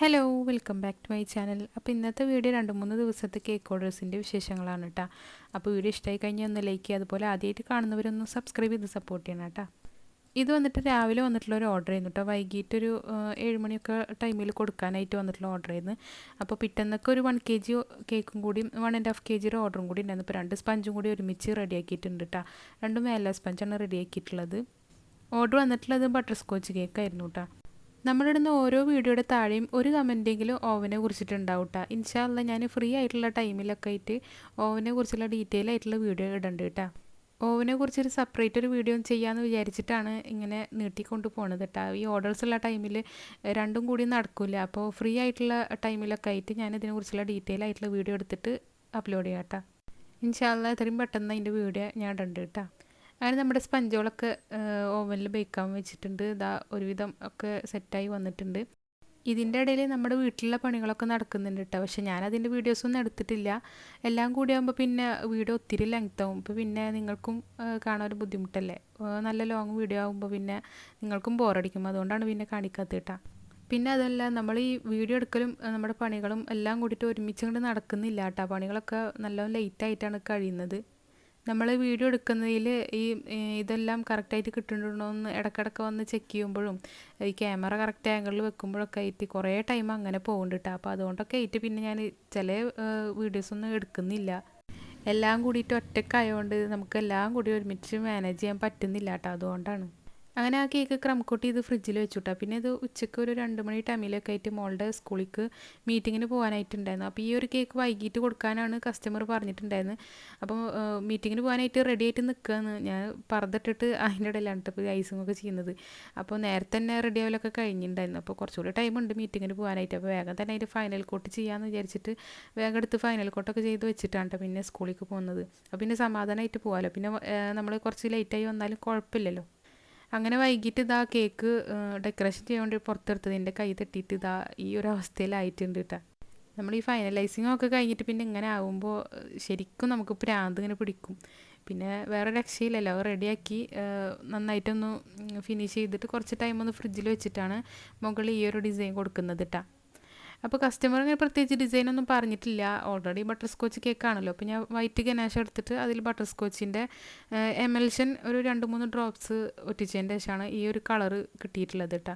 Hello welcome back to my channel അപ്പോൾ ഇന്നത്തെ video രണ്ട് മൂന്ന് ദിവസത്തെ കേക്ക് ഓർഡേഴ്സിന്റെ വിശേഷങ്ങളാണ് കേട്ടോ അപ്പോൾ വീഡിയോ ഇഷ്ടമായി കഴിഞ്ഞാൽ ഒന്ന് ലൈക്ക് ചെയ്യുക. അതുപോലെ ആദ്യമായിട്ട് കാണുന്നവരൊന്ന് സബ്സ്ക്രൈബ് ചെയ്ത് സപ്പോർട്ട് ചെയ്യണം കേട്ടോ ഇത് വന്നിട്ട് രാവിലെ വന്നിട്ടുള്ള ഒരു ഓർഡർ ചെയ്യുന്നു കേട്ടോ വൈകിട്ടൊരു ഏഴ് മണിയൊക്കെ ടൈമിൽ കൊടുക്കാനായിട്ട് വന്നിട്ടുള്ള ഓർഡർ ചെയ്യുന്നു അപ്പോൾ പിറ്റന്നൊക്കെ ഒരു വൺ കെ ജി കേക്കും കൂടി വൺ ആൻഡ് ഹാഫ് കെ ജിയുടെ ഓർഡറും കൂടി ഉണ്ടായിരുന്നു. ഇപ്പോൾ രണ്ട് സ്പഞ്ചും കൂടി ഒരുമിച്ച് റെഡിയാക്കിയിട്ടുണ്ട് കേട്ടോ രണ്ടും മേല സ്പഞ്ചാണ് റെഡിയാക്കിയിട്ടുള്ളത് ഓർഡർ വന്നിട്ടുള്ളത് ബട്ടർ സ്കോച്ച് കേക്കായിരുന്നു കേട്ടോ നമ്മളിടുന്ന ഓരോ വീഡിയോയുടെ താഴെയും ഒരു കമന്റെങ്കിലും ഓവനെ കുറിച്ചിട്ടുണ്ടാവും കേട്ടോ ഇൻഷാല്ല ഞാൻ ഫ്രീ ആയിട്ടുള്ള ടൈമിലൊക്കെ ആയിട്ട് ഓവനെ കുറിച്ചുള്ള ഡീറ്റെയിൽ ആയിട്ടുള്ള വീഡിയോ ഇടണ്ട് കേട്ടോ ഓവനെ കുറിച്ചൊരു സെപ്പറേറ്റ് ഒരു വീഡിയോ ചെയ്യാമെന്ന് വിചാരിച്ചിട്ടാണ് ഇങ്ങനെ നീട്ടിക്കൊണ്ട് പോണത് കേട്ടോ ഈ ഓർഡേഴ്സ് ഉള്ള ടൈമിൽ രണ്ടും കൂടി നടക്കില്ല അപ്പോൾ ഫ്രീ ആയിട്ടുള്ള ടൈമിലൊക്കെ ആയിട്ട് ഞാൻ ഇതിനെക്കുറിച്ചുള്ള ഡീറ്റെയിൽ ആയിട്ടുള്ള വീഡിയോ എടുത്തിട്ട് അപ്ലോഡ് ചെയ്യാം കേട്ടോ ഇൻഷാല്ല ഇത്രയും പെട്ടെന്ന് അതിന്റെ വീഡിയോ ഞാൻ ഇടണ്ട് കേട്ടോ അങ്ങനെ നമ്മുടെ സ്പഞ്ചുകളൊക്കെ ഓവനിൽ ബേക്കാൻ വെച്ചിട്ടുണ്ട്. ഇതാ ഒരുവിധം ഒക്കെ സെറ്റായി വന്നിട്ടുണ്ട്. ഇതിന്റെ ഇടയിൽ നമ്മുടെ വീട്ടിലുള്ള പണികളൊക്കെ നടക്കുന്നുണ്ട് കേട്ടോ പക്ഷേ ഞാൻ അതിന്റെ വീഡിയോസൊന്നും എടുത്തിട്ടില്ല. എല്ലാം കൂടി ആകുമ്പോൾ പിന്നെ വീഡിയോ ഒത്തിരി ലെങ്ത് ആവും. ഇപ്പോൾ പിന്നെ നിങ്ങൾക്കും കാണാൻ ഒരു ബുദ്ധിമുട്ടല്ലേ? നല്ല ലോങ് വീഡിയോ ആകുമ്പോൾ പിന്നെ നിങ്ങൾക്കും ബോറടിക്കും അതുകൊണ്ടാണ് പിന്നെ കാണിക്കാത്ത കേട്ടോ പിന്നെ അതല്ല നമ്മൾ ഈ വീഡിയോ എടുക്കലും നമ്മുടെ പണികളും എല്ലാം കൂടിയിട്ട് ഒരുമിച്ച് കൊണ്ട് നടക്കുന്നില്ല കേട്ടോ പണികളൊക്കെ നല്ലോണം ലേറ്റായിട്ടാണ് കഴിയുന്നത്. നമ്മൾ വീഡിയോ എടുക്കുന്നതിൽ ഈ ഇതെല്ലാം കറക്റ്റായിട്ട് കിട്ടുന്നുണ്ടോ എന്ന് ഇടയ്ക്കിടയ്ക്ക് വന്ന് ചെക്ക് ചെയ്യുമ്പോഴും ഈ ക്യാമറ കറക്റ്റ് ആംഗിളിൽ വെക്കുമ്പോഴൊക്കെ ആയിട്ട് കുറേ ടൈം അങ്ങനെ പോകുന്നുണ്ട് കേട്ടോ അപ്പോൾ അതുകൊണ്ടൊക്കെ ആയിട്ട് പിന്നെ ഞാൻ ചില വീഡിയോസൊന്നും എടുക്കുന്നില്ല. എല്ലാം കൂടിയിട്ട് ഒറ്റക്കായതുകൊണ്ട് നമുക്ക് എല്ലാം കൂടി ഒരുമിച്ച് മാനേജ് ചെയ്യാൻ പറ്റുന്നില്ല കേട്ടോ അതുകൊണ്ടാണ്. അങ്ങനെ ആ കേക്ക് ക്രംകൂട്ടി ഇത് ഫ്രിഡ്ജിൽ വെച്ചുട്ടാ. പിന്നെ ഇത് ഉച്ചയ്ക്ക് ഒരു രണ്ട് മണി ടൈമിലൊക്കെ ആയിട്ട് മോളുടെ സ്കൂളിലേക്ക് മീറ്റിങ്ങിന് പോകാനായിട്ടുണ്ടായിരുന്നു അപ്പോൾ ഈ ഒരു കേക്ക് വൈകിട്ട് കൊടുക്കാനാണ് കസ്റ്റമർ പറഞ്ഞിട്ടുണ്ടായിരുന്നത് അപ്പോൾ മീറ്റിങ്ങിന് പോകാനായിട്ട് റെഡി ആയിട്ട് നിൽക്കുകയെന്ന് ഞാൻ പറതിട്ടിട്ട് അതിന്റെ ഇടയിലാണ് ഇപ്പോൾ ഐസിങ് ഒക്കെ ചെയ്യുന്നത്. അപ്പോൾ നേരത്തെ തന്നെ റെഡി ആവലൊക്കെ കഴിഞ്ഞിട്ടുണ്ടായിരുന്നു. അപ്പോൾ കുറച്ചുകൂടി ടൈം ഉണ്ട് മീറ്റിങ്ങിന് പോകാനായിട്ട് അപ്പോൾ വേഗം തന്നെ അതിന്റെ ഫൈനൽ കോട്ട് ചെയ്യാമെന്ന് വിചാരിച്ചിട്ട് വേഗം എടുത്ത് ഫൈനൽ കോട്ടൊക്കെ ചെയ്ത് വെച്ചിട്ടാണ് പിന്നെ സ്കൂളിലേക്ക് പോകുന്നത്. അപ്പോൾ പിന്നെ സമാധാനമായിട്ട് പോകാമല്ലോ പിന്നെ നമ്മൾ കുറച്ച് ലേറ്റായി വന്നാലും കുഴപ്പമില്ലല്ലോ. അങ്ങനെ വൈകിട്ട് ഇതാ കേക്ക് ഡെക്കറേഷൻ ചെയ്യാൻ വേണ്ടി പുറത്തെടുത്തതിന്റെ കൈ തട്ടിയിട്ട് ഇതാ ഈ ഒരു അവസ്ഥയിലായിട്ടുണ്ട് കേട്ടോ. നമ്മൾ ഈ ഫൈനലൈസിങ് ഒക്കെ കഴിഞ്ഞിട്ട് പിന്നെ ഇങ്ങനെ ആകുമ്പോൾ ശരിക്കും നമുക്ക് പ്രാന്ത് ഇങ്ങനെ പിടിക്കും. പിന്നെ വേറെ രക്ഷയില്ലല്ലോ. റെഡിയാക്കി നന്നായിട്ടൊന്ന് ഫിനിഷ് ചെയ്തിട്ട് കുറച്ച് ടൈം ഒന്ന് ഫ്രിഡ്ജിൽ വെച്ചിട്ടാണ് മുകളിൽ ഈ ഒരു ഡിസൈൻ കൊടുക്കുന്നത് കേട്ടോ. അപ്പോൾ കസ്റ്റമർ അങ്ങനെ പ്രത്യേകിച്ച് ഡിസൈൻ ഒന്നും പറഞ്ഞിട്ടില്ല. ഓൾറെഡി ബട്ടർ സ്കോച്ച് കേക്കാണല്ലോ അപ്പോൾ ഞാൻ വൈറ്റ് ഗനാശ എടുത്തിട്ട് അതിൽ ബട്ടർ സ്കോച്ചിന്റെ എമൽഷൻ ഒരു രണ്ട് മൂന്ന് ഡ്രോപ്സ് ഒറ്റിച്ചതിന്റെ ശേഷമാണ് ഈ ഒരു കളറ് കിട്ടിയിട്ടുള്ളത് കേട്ടോ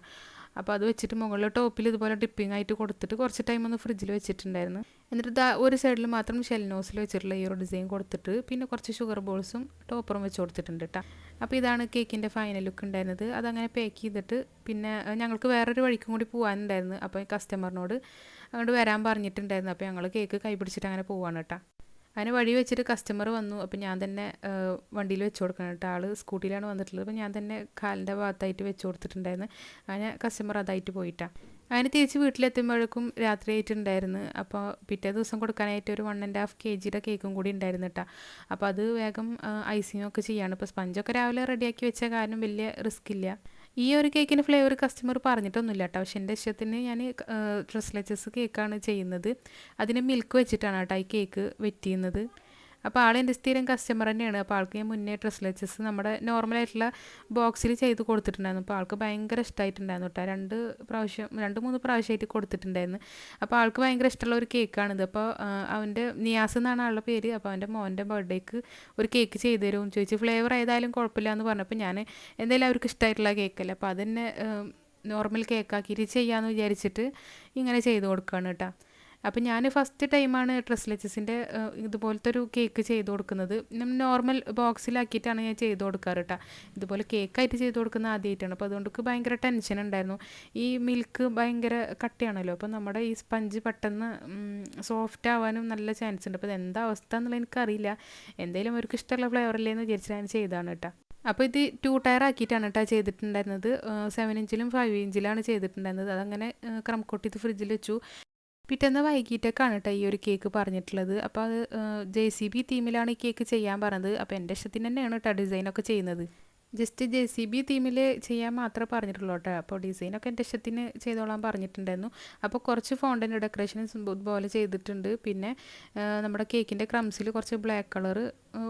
അപ്പോൾ അത് വെച്ചിട്ട് മുകളിൽ ടോപ്പിൽ ഇതുപോലെ ഡിപ്പിംഗ് ആയിട്ട് കൊടുത്തിട്ട് കുറച്ച് ടൈം ഒന്ന് ഫ്രിഡ്ജിൽ വെച്ചിട്ടുണ്ടായിരുന്നു. എന്നിട്ട് ദാ ഒരു സൈഡിൽ മാത്രം ഷെൽനോസിൽ വെച്ചിട്ടുള്ള ഈ ഒരു ഡിസൈൻ കൊടുത്തിട്ട് പിന്നെ കുറച്ച് ഷുഗർ ബോൾസും ടോപ്പറും വെച്ച് കൊടുത്തിട്ടുണ്ട് കേട്ടോ അപ്പോൾ ഇതാണ് കേക്കിന്റെ ഫൈനൽ ലുക്ക് ഉണ്ടായിരുന്നത്. അതങ്ങനെ പാക്ക് ചെയ്തിട്ട് പിന്നെ ഞങ്ങൾക്ക് വേറൊരു വഴിക്കും കൂടി പോകാനുണ്ടായിരുന്നു അപ്പോൾ കസ്റ്റമറിനോട് അങ്ങോട്ട് വരാൻ പറഞ്ഞിട്ടുണ്ടായിരുന്നു. അപ്പോൾ ഞങ്ങൾ കേക്ക് കൈ പിടിച്ചിട്ട് അങ്ങനെ പോവാണ് കേട്ടോ അങ്ങനെ വഴി വെച്ചിട്ട് കസ്റ്റമർ വന്നു. അപ്പോൾ ഞാൻ തന്നെ വണ്ടിയിൽ വെച്ച് കൊടുക്കണം കേട്ടോ. ആൾ സ്കൂട്ടിയിലാണ് വന്നിട്ടുള്ളത്. അപ്പോൾ ഞാൻ തന്നെ കാലിന്റെ ഭാഗത്തായിട്ട് വെച്ച് കൊടുത്തിട്ടുണ്ടായിരുന്നു. അങ്ങനെ കസ്റ്റമർ അതായിട്ട് പോയിട്ടാണ് അങ്ങനെ തിരിച്ച് വീട്ടിലെത്തുമ്പോഴേക്കും രാത്രി ആയിട്ടുണ്ടായിരുന്നു. അപ്പോൾ പിറ്റേ ദിവസം കൊടുക്കാനായിട്ട് ഒരു വൺ ആൻഡ് ഹാഫ് കെ ജിയുടെ കേക്കും കൂടി ഉണ്ടായിരുന്നു കേട്ടോ അപ്പോൾ അത് വേഗം ഐസിങ്ങൊക്കെ ചെയ്യാണ്. ഇപ്പോൾ സ്പഞ്ചൊക്കെ രാവിലെ റെഡിയാക്കി വെച്ച കാരണം വലിയ റിസ്ക് ഇല്ല. ഈ ഒരു കേക്കിന് ഫ്ലേവർ കസ്റ്റമർ പറഞ്ഞിട്ടൊന്നുമില്ല കേട്ടോ പക്ഷേ എന്റെ ഇഷ്ടത്തിന് ഞാൻ ഡ്രസ്ലെച്ചസ് കേക്കാണ് ചെയ്യുന്നത്. അതിന് മിൽക്ക് വെച്ചിട്ടാണ് കേട്ടോ ഈ കേക്ക് വെറ്റ് ചെയ്യുന്നത് അപ്പോൾ ആൾ എന്റെ സ്ഥിരം കസ്റ്റമർ തന്നെയാണ്. അപ്പോൾ ആൾക്ക് ഞാൻ മുന്നേ ഡ്രസ്ലെച്ചസ് നമ്മുടെ നോർമലായിട്ടുള്ള ബോക്സിൽ ചെയ്ത് കൊടുത്തിട്ടുണ്ടായിരുന്നു. അപ്പോൾ ആൾക്ക് ഭയങ്കര ഇഷ്ടമായിട്ടുണ്ടായിരുന്നു കേട്ടോ രണ്ട് പ്രാവശ്യം രണ്ട് മൂന്ന് പ്രാവശ്യമായിട്ട് കൊടുത്തിട്ടുണ്ടായിരുന്നു. അപ്പോൾ ആൾക്ക് ഭയങ്കര ഇഷ്ടമുള്ള ഒരു കേക്കാണിത് അപ്പോൾ അവന്റെ നിയാസ് എന്നാണ് ആളുടെ പേര്. അപ്പോൾ അവന്റെ മോന്റെ ബർത്ത്ഡേക്ക് ഒരു കേക്ക് ചെയ്തു തരുമെന്ന് ചോദിച്ചു ഫ്ലേവർ ഏതായാലും കുഴപ്പമില്ല എന്ന് പറഞ്ഞപ്പോൾ ഞാൻ എന്തായാലും അവർക്ക് ഇഷ്ടമായിട്ടുള്ള കേക്കല്ലേ അപ്പോൾ അതന്നെ നോർമൽ കേക്കാക്കിയിട്ട് ചെയ്യാമെന്ന് വിചാരിച്ചിട്ട് ഇങ്ങനെ ചെയ്ത് കൊടുക്കുകയാണ് കേട്ടോ അപ്പം ഞാൻ ഫസ്റ്റ് ടൈമാണ് ഡ്രസ്ലെച്ചസിന്റെ ഇതുപോലത്തെ ഒരു കേക്ക് ചെയ്ത് കൊടുക്കുന്നത്. നോർമൽ ബോക്സിലാക്കിയിട്ടാണ് ഞാൻ ചെയ്ത് കൊടുക്കാറ് കേട്ടോ ഇതുപോലെ കേക്കായിട്ട് ചെയ്ത് കൊടുക്കുന്ന ആദ്യമായിട്ടാണ് അപ്പോൾ അതുകൊണ്ട് ഭയങ്കര ടെൻഷൻ ഉണ്ടായിരുന്നു. ഈ മിൽക്ക് ഭയങ്കര കട്ടിയാണല്ലോ. അപ്പോൾ നമ്മുടെ ഈ സ്പഞ്ച് പെട്ടെന്ന് സോഫ്റ്റ് ആവാനും നല്ല ചാൻസ് ഉണ്ട്. അപ്പോൾ എന്താ അവസ്ഥ എന്നുള്ളത് എനിക്കറിയില്ല. എന്തെങ്കിലും അവർക്ക് ഇഷ്ടമുള്ള ഫ്ലേവറല്ലേ എന്ന് വിചാരിച്ചിട്ട് ഞാൻ ചെയ്താണ് കേട്ടോ അപ്പോൾ ഇത് ടു ടയർ ആക്കിയിട്ടാണ് കേട്ടോ ചെയ്തിട്ടുണ്ടായിരുന്നത്. സെവൻ ഇഞ്ചിലും ഫൈവ് ഇഞ്ചിലാണ് ചെയ്തിട്ടുണ്ടായിരുന്നത്. അതങ്ങനെ ക്രംകൊട്ടി ഇത് ഫ്രിഡ്ജിൽ വെച്ചു. പിറ്റേന്ന് വൈകിട്ടൊക്കെയാണ് കേട്ടോ ഈ ഒരു കേക്ക് പറഞ്ഞിട്ടുള്ളത്. അപ്പോൾ അത് ജെ സി ബി തീമിലാണ് ഈ കേക്ക് ചെയ്യാൻ പറഞ്ഞത്. അപ്പോൾ എന്റെ ഇഷ്ടത്തിന് തന്നെയാണ് കേട്ടോ ഡിസൈനൊക്കെ ചെയ്യുന്നത്. ജസ്റ്റ് ജെ സി ബി തീമിൽ ചെയ്യാൻ മാത്രമേ പറഞ്ഞിട്ടുള്ളൂ കേട്ടോ അപ്പോൾ ഡിസൈനൊക്കെ എന്റെ ഇഷ്ടത്തിന് ചെയ്തോളാൻ പറഞ്ഞിട്ടുണ്ടായിരുന്നു. അപ്പോൾ കുറച്ച് ഫോണ്ടന്റ് ഡെക്കറേഷൻസ് ഇതുപോലെ ചെയ്തിട്ടുണ്ട്. പിന്നെ നമ്മുടെ കേക്കിന്റെ ക്രംസിൽ കുറച്ച് ബ്ലാക്ക് കളർ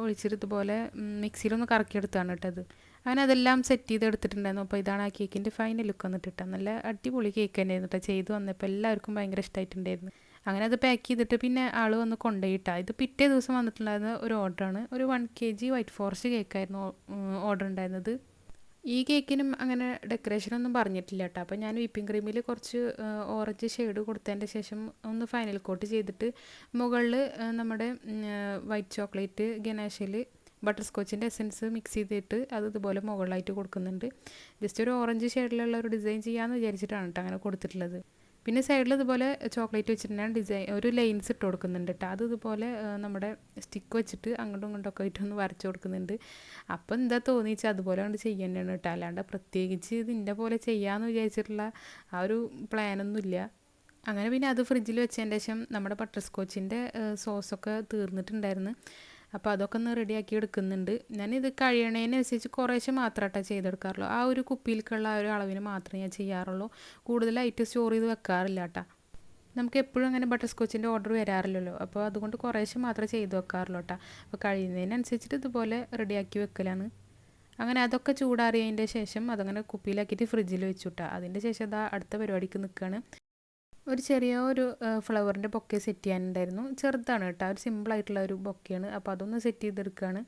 ഒഴിച്ചിട്ട് ഇതുപോലെ മിക്സിയിലൊന്ന് കറക്കിയെടുത്താണ് കേട്ടത് അങ്ങനെ അതെല്ലാം സെറ്റ് ചെയ്ത് എടുത്തിട്ടുണ്ടായിരുന്നു അപ്പോൾ ഇതാണ് ആ കേക്കിന്റെ ഫൈനൽ ലുക്ക് വന്നിട്ട് കിട്ടാൻ നല്ല അടിപൊളി കേക്ക് തന്നെയായിരുന്നു കേട്ടോ ചെയ്തു വന്നപ്പോൾ എല്ലാവർക്കും ഭയങ്കര ഇഷ്ടമായിട്ടുണ്ടായിരുന്നു അങ്ങനെ അത് പാക്ക് ചെയ്തിട്ട് പിന്നെ ആൾ വന്ന് കൊണ്ടുപോയിട്ടാ. ഇത് പിറ്റേ ദിവസം വന്നിട്ടുണ്ടായിരുന്ന ഒരു ഓർഡറാണ് ഒരു one K G white forest കേക്കായിരുന്നു order ഉണ്ടായിരുന്നത്. ഈ കേക്കിനും അങ്ങനെ ഡെക്കറേഷനൊന്നും പറഞ്ഞിട്ടില്ല കേട്ടോ അപ്പോൾ ഞാൻ വിപ്പിംഗ് ക്രീമിൽ കുറച്ച് ഓറഞ്ച് ഷെയ്ഡ് കൊടുത്തതിന്റെ ശേഷം ഒന്ന് ഫൈനൽ കോട്ട് ചെയ്തിട്ട് മുകളിൽ നമ്മുടെ വൈറ്റ് ചോക്ലേറ്റ് ഗനാഷിൽ ബട്ടർ സ്കോച്ചിന്റെ എസൻസ് മിക്സ് ചെയ്തിട്ട് അത് ഇതുപോലെ മുകളിലായിട്ട് കൊടുക്കുന്നുണ്ട്. ജസ്റ്റ് ഒരു ഓറഞ്ച് ഷെയ്ഡിലുള്ള ഒരു ഡിസൈൻ ചെയ്യാമെന്ന് വിചാരിച്ചിട്ടാണ് കേട്ടോ അങ്ങനെ കൊടുത്തിട്ടുള്ളത്. പിന്നെ സൈഡിൽ ഇതുപോലെ ചോക്ലേറ്റ് വെച്ചിട്ട് ഞാൻ ഡിസൈൻ ഒരു ലൈൻസ് ഇട്ട് കൊടുക്കുന്നുണ്ട് കേട്ടോ അത് ഇതുപോലെ നമ്മുടെ സ്റ്റിക്ക് വെച്ചിട്ട് അങ്ങോട്ടും ഇങ്ങോട്ടൊക്കെ ഇട്ടൊന്ന് വരച്ച് കൊടുക്കുന്നുണ്ട്. അപ്പം എന്താ തോന്നിച്ചാൽ അതുപോലെ കൊണ്ട് ചെയ്യേണ്ടതാണ് കേട്ടോ അല്ലാണ്ട് പ്രത്യേകിച്ച് ഇതിന്റെ പോലെ ചെയ്യാമെന്ന് വിചാരിച്ചിട്ടുള്ള ആ ഒരു പ്ലാനൊന്നുമില്ല അങ്ങനെ പിന്നെ അത് ഫ്രിഡ്ജിൽ വെച്ചതിന് ശേഷം നമ്മുടെ ബട്ടർ സ്കോച്ചിന്റെ സോസൊക്കെ തീർന്നിട്ടുണ്ടായിരുന്നു. അപ്പോൾ അതൊക്കെ ഒന്ന് റെഡിയാക്കി എടുക്കുന്നുണ്ട്. ഞാനിത് കഴിയണേനനുസരിച്ച് കുറേശ്ശെ മാത്രമായിട്ടാണ് ചെയ്തെടുക്കാറുള്ളൂ. ആ ഒരു കുപ്പിയിലേക്കുള്ള ആ ഒരു അളവിന് മാത്രമേ ഞാൻ ചെയ്യാറുള്ളൂ. കൂടുതലായിട്ട് സ്റ്റോർ ചെയ്ത് വെക്കാറില്ല കേട്ടോ നമുക്ക് എപ്പോഴും അങ്ങനെ ബട്ടർ സ്കോച്ചിന്റെ ഓർഡർ വരാറില്ലല്ലോ. അപ്പോൾ അതുകൊണ്ട് കുറേശ്ശെ മാത്രമേ ചെയ്ത് വെക്കാറുള്ളൂ കേട്ടോ അപ്പോൾ കഴിയുന്നതിനനുസരിച്ചിട്ട് ഇതുപോലെ റെഡിയാക്കി വെക്കലാണ്. അങ്ങനെ അതൊക്കെ ചൂടാറിയതിന്റെ ശേഷം അതങ്ങനെ കുപ്പിയിലാക്കിയിട്ട് ഫ്രിഡ്ജിൽ വെച്ചു കേട്ടോ അതിന്റെ ശേഷം അതാ അടുത്ത പരിപാടിക്ക് നിൽക്കുകയാണ് ഒരു ചെറിയ ഒരു ഫ്ലവറിന്റെ ബൊക്കെ സെറ്റ് ചെയ്യാനുണ്ടായിരുന്നു. ചെറുതാണ് കേട്ടോ. ഒരു സിമ്പിളായിട്ടുള്ള ഒരു ബൊക്കെയാണ്. അപ്പോൾ അതൊന്ന് സെറ്റ് ചെയ്തെടുക്കുകയാണ്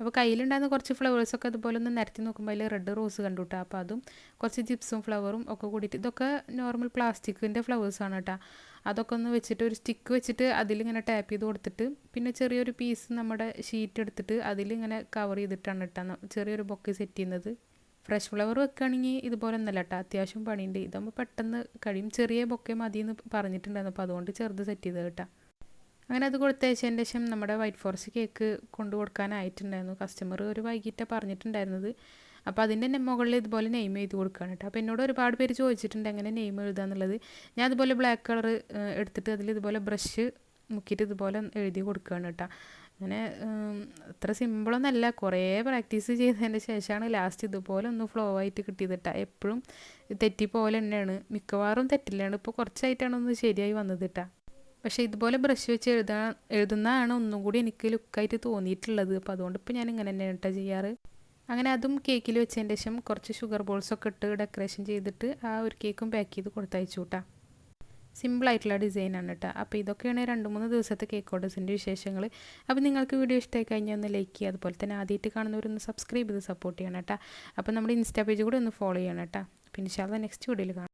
അപ്പോൾ കയ്യിലുണ്ടായിരുന്ന കുറച്ച് ഫ്ലവേഴ്സൊക്കെ അതുപോലെ ഒന്ന് നിരത്തി നോക്കുമ്പോൾ അതിൽ റെഡ് റോസ് കണ്ടു കേട്ടോ അപ്പോൾ അതും കുറച്ച് ജിപ്സും ഫ്ലവറും ഒക്കെ കൂടിയിട്ട് ഇതൊക്കെ നോർമൽ പ്ലാസ്റ്റിക്കിന്റെ ഫ്ലവേഴ്സാണ് കേട്ടോ അതൊക്കെ ഒന്ന് വെച്ചിട്ട് ഒരു സ്റ്റിക്ക് വെച്ചിട്ട് അതിലിങ്ങനെ ടാപ്പ് ചെയ്ത് കൊടുത്തിട്ട് പിന്നെ ചെറിയൊരു പീസ് നമ്മുടെ ഷീറ്റ് എടുത്തിട്ട് അതിലിങ്ങനെ കവർ ചെയ്തിട്ടാണ് കേട്ടോ ചെറിയൊരു ബൊക്കെ സെറ്റ് ചെയ്യുന്നത്. ഫ്രഷ് ഫ്ലവർ വെക്കുകയാണെങ്കിൽ ഇതുപോലെ ഒന്നല്ല കേട്ടോ അത്യാവശ്യം പണിയുണ്ട്. ഇതാകുമ്പോൾ പെട്ടെന്ന് കഴിയും. ചെറിയ ബൊക്കെ മതി എന്ന് പറഞ്ഞിട്ടുണ്ടായിരുന്നു. അപ്പോൾ അതുകൊണ്ട് ചെറുത് സെറ്റ് ചെയ്ത് കേട്ടോ അങ്ങനെ അത് കൊടുത്തയച്ചതിന് ശേഷം നമ്മുടെ വൈറ്റ് ഫോറസ്റ്റ് കേക്ക് കൊണ്ടു കൊടുക്കാനായിട്ടുണ്ടായിരുന്നു. കസ്റ്റമർ ഒരു വൈകിട്ടാണ് പറഞ്ഞിട്ടുണ്ടായിരുന്നത്. അപ്പോൾ അതിന്റെ തന്നെ മുകളിൽ ഇതുപോലെ നെയിം എഴുതി കൊടുക്കുകയാണ് കേട്ടോ അപ്പോൾ എന്നോട് ഒരുപാട് പേര് ചോദിച്ചിട്ടുണ്ട് എങ്ങനെ നെയിം എഴുതുക എന്നുള്ളത്. ഞാൻ അതുപോലെ ബ്ലാക്ക് കളർ എടുത്തിട്ട് അതിൽ ഇതുപോലെ ബ്രഷ് മുക്കിയിട്ട് ഇതുപോലെ എഴുതി കൊടുക്കുകയാണ് കേട്ടോ അങ്ങനെ അത്ര സിമ്പിളൊന്നല്ല കുറേ പ്രാക്ടീസ് ചെയ്തതിന്റെ ശേഷമാണ് ലാസ്റ്റ് ഇതുപോലെ ഒന്ന് ഫ്ലോ ആയിട്ട് കിട്ടിയത് കേട്ടോ എപ്പോഴും തെറ്റി പോലെ തന്നെയാണ്. മിക്കവാറും തെറ്റില്ലാണ്. ഇപ്പോൾ കുറച്ചായിട്ടാണ് ഒന്ന് ശരിയായി വന്നത് കേട്ടോ പക്ഷേ ഇതുപോലെ ബ്രഷ് വെച്ച് എഴുതാൻ എഴുതുന്നതാണ് ഒന്നും കൂടി എനിക്ക് ലുക്കായിട്ട് തോന്നിയിട്ടുള്ളത്. അപ്പോൾ അതുകൊണ്ട് ഇപ്പോൾ ഞാൻ ഇങ്ങനെ തന്നെ കേട്ടോ ചെയ്യാറ്. അങ്ങനെ അതും കേക്കിൽ വെച്ചതിന് ശേഷം കുറച്ച് ഷുഗർ ബോൾസൊക്കെ ഇട്ട് ഡെക്കറേഷൻ ചെയ്തിട്ട് ആ ഒരു കേക്കും പാക്ക് ചെയ്ത് കൊടുത്തയച്ചു കേട്ടോ സിമ്പിളായിട്ടുള്ള ഡിസൈനാണ് കേട്ടോ അപ്പോൾ ഇതൊക്കെയാണ് രണ്ട് മൂന്ന് ദിവസത്തെ കേക്ക് ഓർഡേഴ്സിന്റെ വിശേഷങ്ങൾ അപ്പോൾ നിങ്ങൾക്ക് വീഡിയോ ഇഷ്ടമായി കഴിഞ്ഞാൽ ഒന്ന് ലൈക്ക് ചെയ്യുക. അതുപോലെ തന്നെ ആദ്യമായിട്ട് കാണുന്നവരൊന്ന് സബ്സ്ക്രൈബ് ചെയ്ത് സപ്പോർട്ട് ചെയ്യണം കേട്ടോ അപ്പോൾ നമ്മുടെ ഇൻസ്റ്റാ പേജ് കൂടെ ഒന്ന് ഫോളോ ചെയ്യണം കേട്ടോ പിന്നെ ഇൻഷാല്ല നെക്സ്റ്റ് വീഡിയോയിൽ കാണാം.